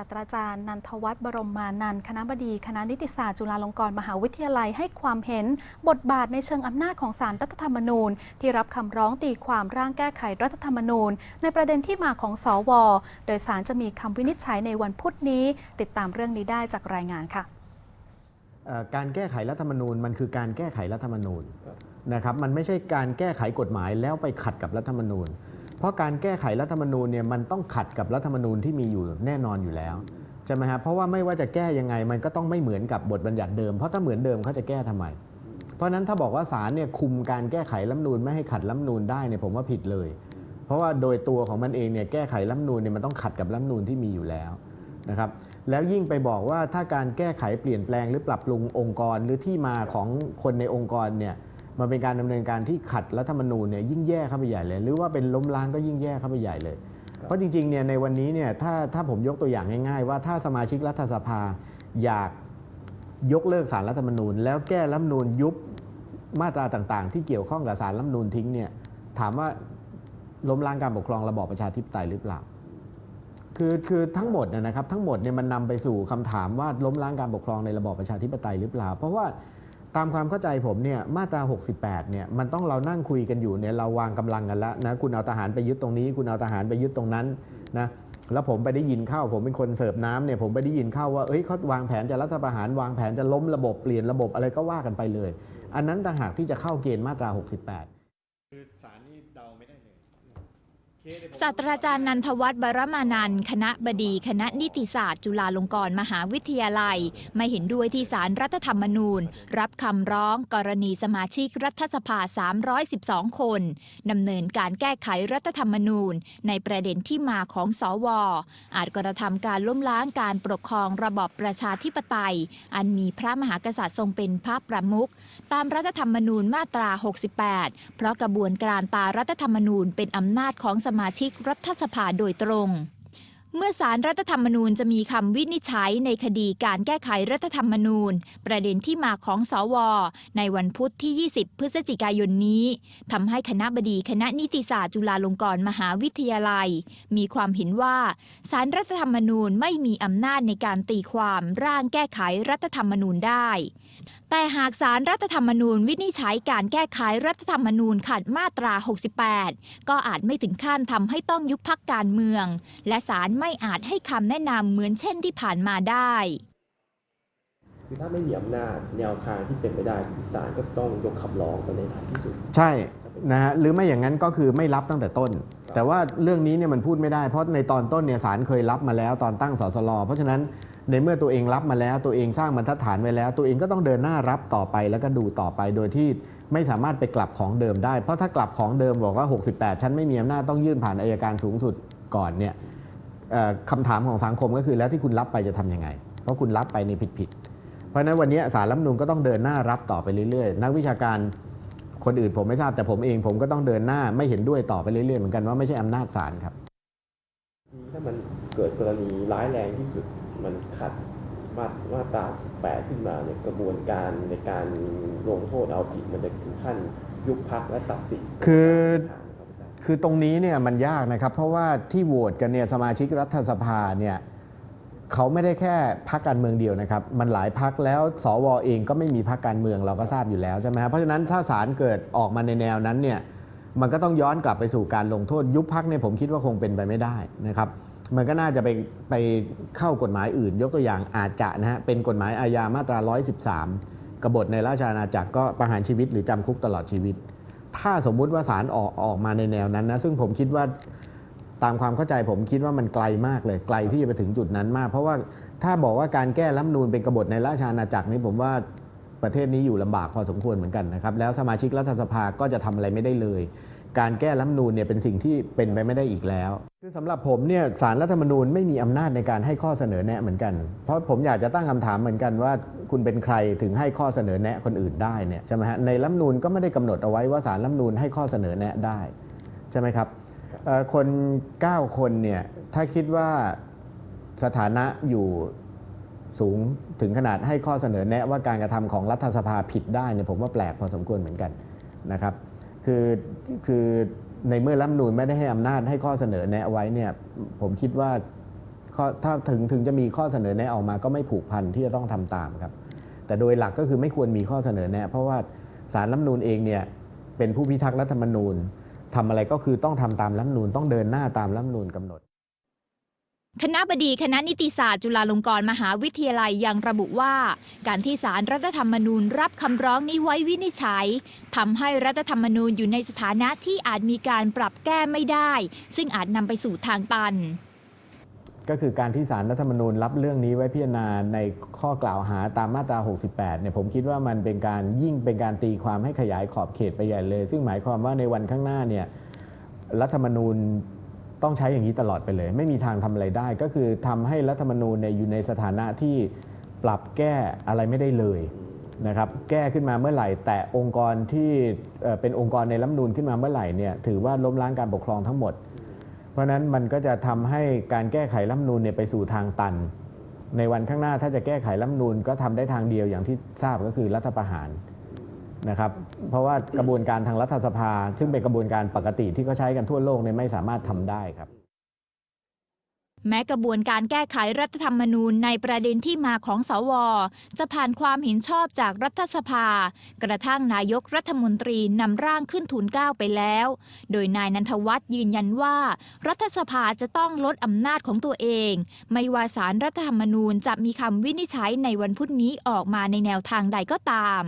าสตราจารย์นันทวัฒน์บรมมานันคณะบดี คณะนิติศาสตร์จุฬาลงกรณ์มหาวิทยาลัยให้ความเห็นบทบาทในเชิงอำนาจของศาลรัฐธรรมนูญ ที่รับคำร้องตีความร่างแก้ไขรัฐธรรมนูญ ในประเด็นที่มาของสว โดยศาลจะมีคำวินิจฉัยในวันพุธนี้ ติดตามเรื่องนี้ได้จากรายงานค่ะการแก้ไขรัฐธรรมนูญมันคือการแก้ไขรัฐธรรมนูญนะครับมันไม่ใช่การแก้ไขกฎหมายแล้วไปขัดกับรัฐธรรมนูญ เพราะการแก้ไขรัฐธรรมนูญเนี่ยมันต้องขัดกับรัฐธรรมนูญที่มีอยู่แน่นอนอยู่แล้วใช่ไหมฮะเพราะว่าไม่ว่าจะแก้ยังไงมันก็ต้องไม่เหมือนกับบทบัญญัติเดิมเพราะถ้าเหมือนเดิมเขาจะแก้ทำไม เพราะฉะนั้นถ้าบอกว่าศาลเนี่ยคุมการแก้ไขรัฐธรรมนูญไม่ให้ขัดรัฐธรรมนูญได้เนี่ยผมว่าผิดเลย เพราะว่าโดยตัวของมันเองเนี่ยแก้ไขรัฐธรรมนูญเนี่ยมันต้องขัดกับรัฐธรรมนูญที่มีอยู่แล้วนะครับแล้วยิ่งไปบอกว่าถ้าการแก้ไขเปลี่ยนแปลงหรือปรับปรุงองค์กรหรือที่มาของคนในองค์กรเนี่ย มันเป็นการดำเนินการที่ขัดรัฐธรรมนูญเนี่ยยิ่งแย่เข้าไปใหญ่เลย หรือว่าเป็นล้มล้างก็ยิ่งแย่เข้าไปใหญ่เลย เพราะจริงๆเนี่ยในวันนี้เนี่ยถ้าถ้าผมยกตัวอย่างง่ายๆ ว่าถ้าสมาชิกรัฐสภาอยากยกเลิกสารรัฐธรรมนูญ แล้วแก้รัฐธรรมนูญยุบมาตราต่างๆ ที่เกี่ยวข้องกับสารรัฐธรรมนูญทิ้งเนี่ยถามว่าล้มล้างการปกครองระบอบประชาธิปไตยหรือเปล่าคือคือทั้งหมดเนยนะครับทั้งหมดเนี่ยมันนำไปสู่คำถามว่าล้มล้างการปกครองในระบอบประชาธิปไตยหรือเปล่า เพราะว่า ตามความเข้าใจผมเนี่ยมาตรา 68 เนี่ยมันต้องเรานั่งคุยกันอยู่เนี่ยเราวางกำลังกันแล้วนะคุณเอาทหารไปยึดตรงนี้ คุณเอาทหารไปยึดตรงนั้นนะแล้วผมไปได้ยินเข้าผมเป็นคนเสิร์ฟน้ำเนี่ยผมไปได้ยินเข้าว่าเอ้ยเขาวางแผนจะรัฐประหารวางแผนจะล้มระบบเปลี่ยนระบบอะไรก็ว่ากันไปเลย อันนั้นต่างหากที่จะเข้าเกณฑ์มาตรา 68 คือศาลนี่เดาไม่ได้เลย ศาสตราจารย์นันทวัฒน์บรมานันคณะบดีคณะนิติศาสตร์ จุฬาลงกรณ์มหาวิทยาลัย ไม่เห็นด้วยที่สารรัฐธรรมนูญ รับคำร้องกรณีสมาชิกรัฐสภา 312 คนดำเนินการแก้ไขรัฐธรรมนูญ ในประเด็นที่มาของสว อาจกระทำการล้มล้างการปกครองระบอบประชาธิปไตย อันมีพระมหากษัตริย์ทรงเป็นพระประมุขตามรัฐธรรมนูญมาตรา 68 เพราะกระบวนการตารัฐธรรมนูญเป็นอำนาจของสมาชิกรัฐสภาโดยตรง เมื่อสารรัฐธรรมนูญจะมีคำวินิจฉัยในคดีการแก้ไขรัฐธรรมนูญ ประเด็นที่มาของสวในวันพุธที่ 20 พฤศจิกายนนี้ทำให้คณะบดีคณะนิติศาสตร์จุฬาลงกรณ์มหาวิทยาลัย มีความเห็นว่าสารรัฐธรรมนูญไม่มีอำนาจในการตีความร่างแก้ไขรัฐธรรมนูญได้ แต่หากสารรัฐธรรมนูญวินิจฉัยการแก้ไขรัฐธรรมนูญขัดมาตรา 68 ก็อาจไม่ถึงขั้นทำให้ต้องยุบพักการเมือง และสารไม่อาจให้คำแนะนำเหมือนเช่นที่ผ่านมาได้คือถ้าไม่มีอำนาจแนวทางที่เป็นไปได้ศาลก็จะต้องยกคำร้องไปในท้ายที่สุด ใช่นะฮะหรือไม่อย่างนั้นก็คือไม่รับตั้งแต่ต้น แต่ว่าเรื่องนี้เนี่ยมันพูดไม่ได้เพราะในตอนต้นเนี่ยศาลเคยรับมาแล้วตอนตั้งสสลเพราะฉะนั้น ในเมื่อตัวเองรับมาแล้วตัวเองสร้างบรรทัดฐานไว้แล้ว ตัวเองก็ต้องเดินหน้ารับต่อไปแล้วก็ดูต่อไปโดยที่ไม่สามารถไปกลับของเดิมได้ เพราะถ้ากลับของเดิมบอกว่า 68ฉันไม่มีอำนาจต้องยื่นผ่านอายการสูงสุดก่อนเนี่ยคำถามของสังคมก็คือแล้วที่คุณรับไปจะทำยังไง เพราะคุณรับไปในผิดๆเพราะนั้นวันนี้สารรัฐมนูญก็ต้องเดินหน้ารับต่อไปเรื่อยๆ นักวิชาการคนอื่นผมไม่ทราบแต่ผมเองผมก็ต้องเดินหน้าไม่เห็นด้วยต่อไปเรื่อยๆเหมือนกันว่าไม่ใช่อำนาจศาลครับถ้ามันเกิดกรณีร้ายแรงที่สุด มันขัดมาตมาตรา18 ขึ้นมาเนี่ยกระบวนการในการลงโทษเอาผิดมันจะถึงขั้นยุบพักและตัดสิทธิ์คือครับอาจารย์คือตรงนี้เนี่ยมันยากนะครับ เพราะว่าที่โหวตกันเนี่ยสมาชิกรัฐสภาเนี่ยเขาไม่ได้แค่พักการเมืองเดียวนะครับ มันหลายพักแล้วสวเองก็ไม่มีพักการเมืองเราก็ทราบอยู่แล้วใช่ไหมครับเพราะฉะนั้นถ้าศาลเกิดออกมาในแนวนั้นเนี่ยมันก็ต้องย้อนกลับไปสู่การลงโทษยุบพักเนี่ยผมคิดว่าคงเป็นไปไม่ได้นะครับ มันก็น่าจะไปไปเข้ากฎหมายอื่น ยกตัวอย่างอาจจะนะฮะเป็นกฎหมายอาญามาตรา 113 กบฏในราชอาณาจักรก็ประหารชีวิตหรือจำคุกตลอดชีวิต ถ้าสมมุติว่าศาลออกออกมาในแนวนั้นนะซึ่งผมคิดว่าตามความเข้าใจผมคิดว่ามันไกลมากเลยไกลที่จะไปถึงจุดนั้นมาก เพราะว่าถ้าบอกว่าการแก้รัฐนูญเป็นกบฏในราชอาณาจักรนี้ผมว่าประเทศนี้อยู่ลำบากพอสมควรเหมือนกันนะครับแล้วสมาชิกรัฐสภาก็จะทำอะไรไม่ได้เลย การแก้รัฐมนูญเนี่ยเป็นสิ่งที่เป็นไปไม่ได้อีกแล้ว คือสำหรับผมเนี่ยสารรัฐธรรมนูญไม่มีอำนาจในการให้ข้อเสนอแนะเหมือนกัน เพราะผมอยากจะตั้งคำถามเหมือนกันว่า คุณเป็นใครถึงให้ข้อเสนอแนะคนอื่นได้เนี่ยใช่ไหมฮะในรัฐมนูญก็ไม่ได้กำหนดเอาไว้ว่าสารรัฐมนูญให้ข้อเสนอแนะได้ใช่ไหมครับคน 9 คนเนี่ยถ้าคิดว่าสถานะอยู่สูงถึงขนาดให้ข้อเสนอแนะว่าการกระทำของรัฐสภาผิดได้เนี่ยผมว่าแปลกพอสมควรเหมือนกันนะครับ คือคือในเมื่อรัฐมนูนไม่ได้ให้อำนาจให้ข้อเสนอแนะไว้เนี่ยผมคิดว่าถ้าถึงถึงจะมีข้อเสนอแนะออกมาก็ไม่ผูกพันที่จะต้องทำตามครับ แต่โดยหลักก็คือไม่ควรมีข้อเสนอแนะ เพราะว่าสารรัฐมนูนเองเนี่ยเป็นผู้พิทักษ์รัฐธรรมนูญทำอะไรก็คือต้องทำตามรัฐมนูนต้องเดินหน้าตามรัฐมนูนกำหนด คณะบดีคณะนิติศาสตร์จุฬาลงกรณ์มหาวิทยาลัยยังระบุว่า การที่สารรัฐธรรมนูญรับคำร้องนี้ไว้วินิจฉัยทำให้รัฐธรรมนูญอยู่ในสถานะที่อาจมีการปรับแก้ไม่ได้ ซึ่งอาจนำไปสู่ทางตัน ก็คือการที่สารรัฐธรรมนูญรับเรื่องนี้ไว้พิจารณาในข้อกล่าวหาตามมาตรา 68 เนี่ยผมคิดว่ามันเป็นการยิ่งเป็นการตีความให้ขยายขอบเขตไปใหญ่เลย ซึ่งหมายความว่าในวันข้างหน้าเนี่ยรัฐธรรมนูญ ต้องใช้อย่างนี้ตลอดไปเลย ไม่มีทางทำอะไรได้ ก็คือทำให้รัฐธรรมนูญเนี่ยอยู่ในสถานะที่ปรับแก้อะไรไม่ได้เลยนะครับแก้ขึ้นมาเมื่อไหร่ แต่องค์กรที่เอ่อเป็นองค์กรในรัฐธรรมนูญขึ้นมาเมื่อไหร่เนี่ยถือว่าล้มล้างการปกครองทั้งหมด เพราะฉะนั้นมันก็จะทำให้การแก้ไขรัฐธรรมนูญเนี่ยไปสู่ทางตัน ในวันข้างหน้าถ้าจะแก้ไขรัฐธรรมนูญก็ทำได้ทางเดียวอย่างที่ทราบก็คือรัฐประหาร นะครับเพราะว่ากระบวนการทางรัฐสภา ซึ่งเป็นกระบวนการปกติที่เขาใช้กันทั่วโลกเนี่ยไม่สามารถทำได้ครับแม้กระบวนการแก้ไขรัฐธรรมนูญในประเด็นที่มาของสว จะผ่านความเห็นชอบจากรัฐสภา กระทั่งนายกรัฐมนตรีนำร่างขึ้นทูลเกล้าไปแล้ว โดยนายนันทวัฒน์ยืนยันว่า รัฐสภาจะต้องลดอำนาจของตัวเอง ไม่ว่าสารรัฐธรรมนูญจะมีคำวินิจฉัยในวันพุธนี้ออกมาในแนวทางใดก็ตาม